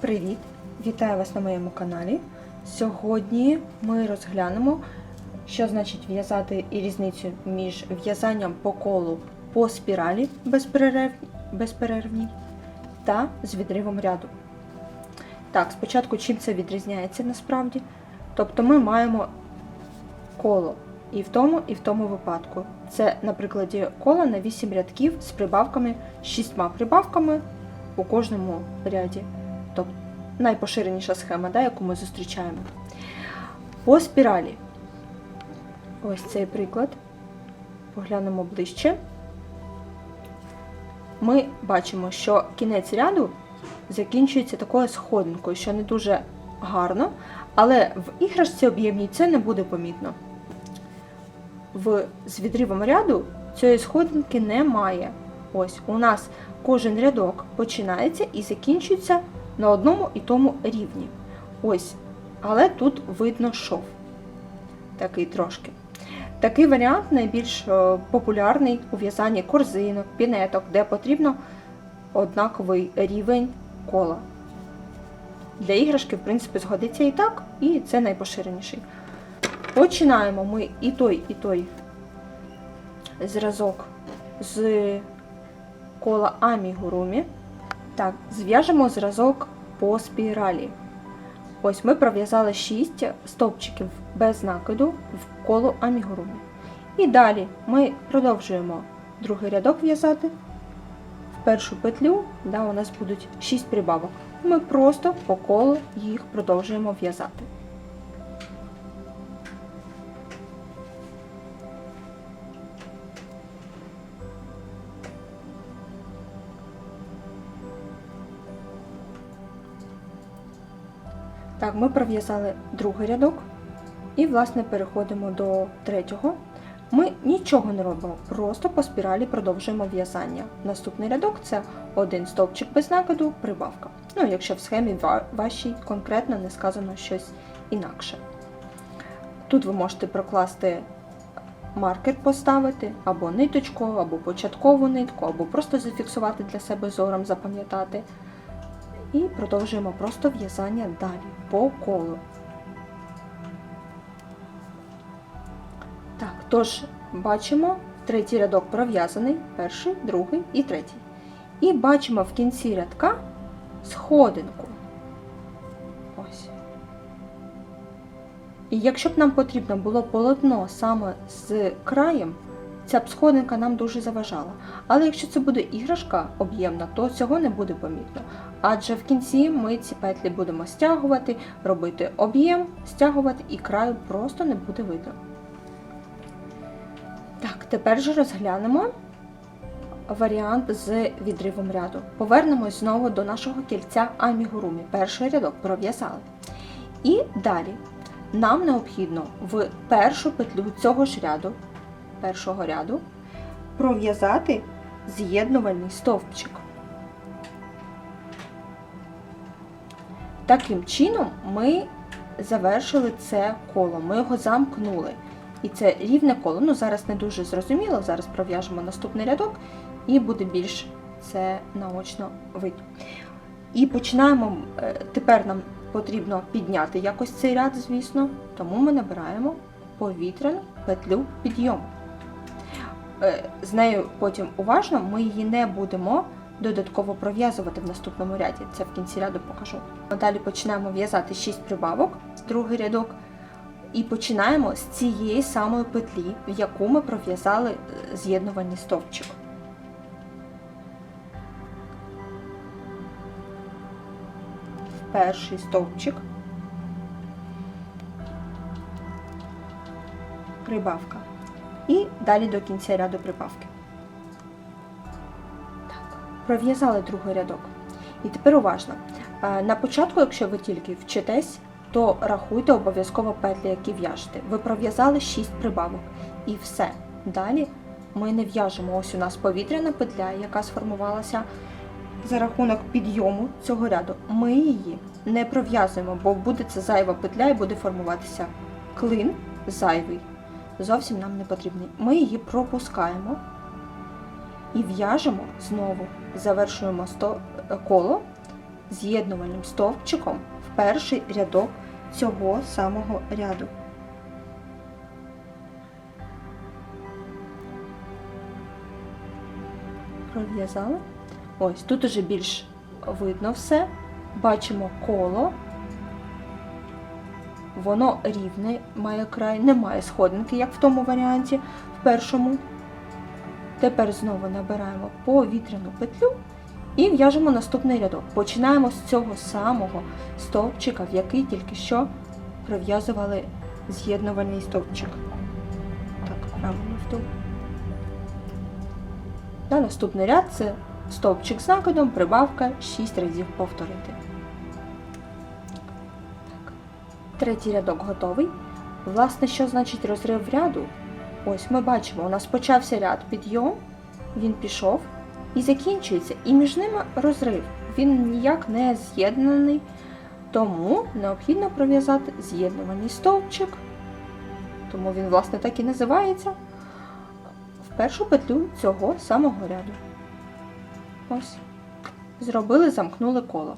Привіт! Вітаю вас на моєму каналі. Сьогодні ми розглянемо, що значить в'язати і різницю між в'язанням по колу по спіралі безперерв... безперервній та з відривом ряду. Так, спочатку чим це відрізняється насправді. Тобто ми маємо коло і в тому, і в тому випадку. Це на прикладі кола на 8 рядків з прибавками, 6 прибавками у кожному ряді. Найпоширеніша схема, да, яку ми зустрічаємо. По спіралі. Ось цей приклад. Поглянемо ближче. Ми бачимо, що кінець ряду закінчується такою сходинкою, що не дуже гарно, але в іграшці об'ємній це не буде помітно. В, з відривом ряду цієї сходинки немає. Ось у нас кожен рядок починається і закінчується на одному і тому рівні. Ось, але тут видно шов. Такий трошки. Такий варіант найбільш е, популярний у в'язанні корзинок, пінеток, де потрібно однаковий рівень кола. Для іграшки, в принципі, згодиться і так, і це найпоширеніший. Починаємо ми і той, і той зразок з кола амігурумі. Так, зв'яжемо зразок по спіралі. Ось ми пров'язали 6 стовпчиків без накиду в коло амігуруми. І далі ми продовжуємо другий рядок в'язати. В першу петлю да, у нас будуть 6 прибавок. Ми просто по колу їх продовжуємо в'язати. Так, ми пров'язали другий рядок і, власне, переходимо до третього. Ми нічого не робимо, просто по спіралі продовжуємо в'язання. Наступний рядок це один стовпчик без накиду, прибавка. Ну, якщо в схемі ва- вашій конкретно не сказано щось інакше. Тут ви можете прокласти маркер поставити, або ниточку, або початкову нитку, або просто зафіксувати для себе зором, запам'ятати. І продовжуємо просто в'язання далі по колу. Так, тож бачимо третій рядок пров'язаний, перший, другий і третій. І бачимо в кінці рядка сходинку. Ось. І якщо б нам потрібно було полотно саме з краєм, ця б нам дуже заважала. Але якщо це буде іграшка об'ємна, то цього не буде помітно. Адже в кінці ми ці петлі будемо стягувати, робити об'єм, стягувати і краю просто не буде видно. Так, тепер же розглянемо варіант з відривом ряду. Повернемось знову до нашого кільця амігурумі. Перший рядок пров'язали. І далі нам необхідно в першу петлю цього ж ряду, першого ряду, пров'язати з'єднувальний стовпчик. Таким чином ми завершили це коло, ми його замкнули. І це рівне коло. Ну, зараз не дуже зрозуміло, зараз пров'яжемо наступний рядок і буде більш це наочно видно. І починаємо, е, тепер нам потрібно підняти якось цей ряд, звісно, тому ми набираємо повітряну петлю підйому. Е, З нею потім уважно ми її не будемо додатково пров'язувати в наступному ряді. Це в кінці ряду покажу. Далі починаємо в'язати 6 прибавок, другий рядок. І починаємо з цієї самої петлі, в яку ми пров'язали е, з'єднувальний стовпчик. Перший стовпчик. Прибавка. І далі до кінця ряду прибавки. Так, пров'язали другий рядок. І тепер уважно. На початку, якщо ви тільки вчитесь, то рахуйте обов'язково петлі, які в'яжете. Ви пров'язали 6 прибавок. І все. Далі ми не в'яжемо. Ось у нас повітряна петля, яка сформувалася за рахунок підйому цього ряду. Ми її не пров'язуємо, бо буде це зайва петля і буде формуватися клин зайвий. Зовсім нам не потрібний. Ми її пропускаємо і в'яжемо знову, завершуємо коло з'єднувальним стовпчиком в перший рядок цього самого ряду. Пров'язали. Ось тут уже більш видно все. Бачимо коло. Воно рівне, має край, немає сходинки, як в тому варіанті, в першому. Тепер знову набираємо повітряну петлю і в'яжемо наступний рядок. Починаємо з цього самого стовпчика, в який тільки що пров'язували з'єднувальний стовпчик. Так, правильно вдоль. На наступний ряд це стовпчик з накидом, прибавка 6 разів повторити. Третій рядок готовий. Власне, що значить розрив ряду? Ось ми бачимо, у нас почався ряд підйом, він пішов і закінчується, і між ними розрив. Він ніяк не з'єднаний, тому необхідно пров'язати з'єднуваний стовпчик, тому він, власне, так і називається, в першу петлю цього самого ряду. Ось. Зробили, замкнули коло.